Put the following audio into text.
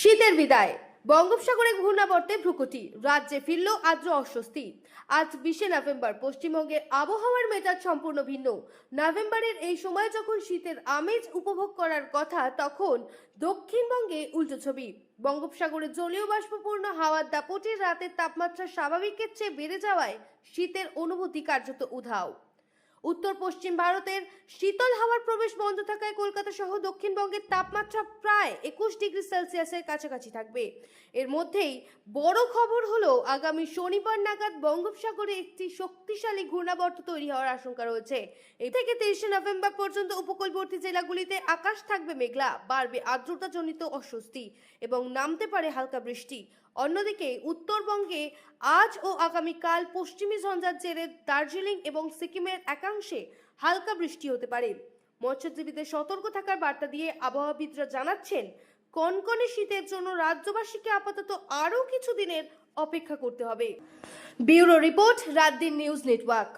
শীতের বিদায়। বঙ্গোপসাগরে ঘূর্ণাবর্তে ভ্রুকুটি। রাজ্যে ফিরল আদ্র অস্বস্তি। আজ বিশে নভেম্বর পশ্চিমবঙ্গে আবহাওয়ার মেজাজ সম্পূর্ণ ভিন্ন। নভেম্বরের এই সময় যখন শীতের আমেজ উপভোগ করার কথা, তখন দক্ষিণবঙ্গে উল্টো ছবি। বঙ্গোপসাগরে জলীয় বাষ্পপূর্ণ হাওয়ার দাপটে রাতের তাপমাত্রা স্বাভাবিকের চেয়ে বেড়ে যাওয়ায় শীতের অনুভূতি কার্যত উধাও। উত্তর পশ্চিম ভারতের শীতল হাওয়ার প্রবেশ বন্ধ থাকায় কলকাতা সহ দক্ষিণবঙ্গের তাপমাত্রা প্রায় একুশ ডিগ্রি সেলসিয়াসের কাছাকাছি থাকবে। এর মধ্যেই বড় খবর হলো, আগামী শনিবার নাগাদ বঙ্গোপসাগরে একটি শক্তিশালী ঘূর্ণাবর্ত তৈরি হওয়ার আশঙ্কা রয়েছে। এই থেকে তেইশে নভেম্বর পর্যন্ত উপকূলবর্তী জেলাগুলিতে আকাশ থাকবে মেঘলা, বাড়বে আর্দ্রতাজনিত অস্বস্তি এবং নামতে পারে হালকা বৃষ্টি। অন্যদিকে উত্তরবঙ্গে আজ ও আগামীকাল পশ্চিমী ঝঞ্ঝার জেরে দার্জিলিং এবং সিকিমের একাংশে হালকা বৃষ্টি হতে পারে। মৎস্যজীবীদের সতর্ক থাকার বার্তা দিয়ে আবহাওয়াবিদরা জানাচ্ছেন, কনকনে শীতের জন্য রাজ্যবাসীকে আপাতত আরও কিছু দিনের অপেক্ষা করতে হবে। ব্যুরো রিপোর্ট রাত দিন নিউজ নেটওয়ার্ক।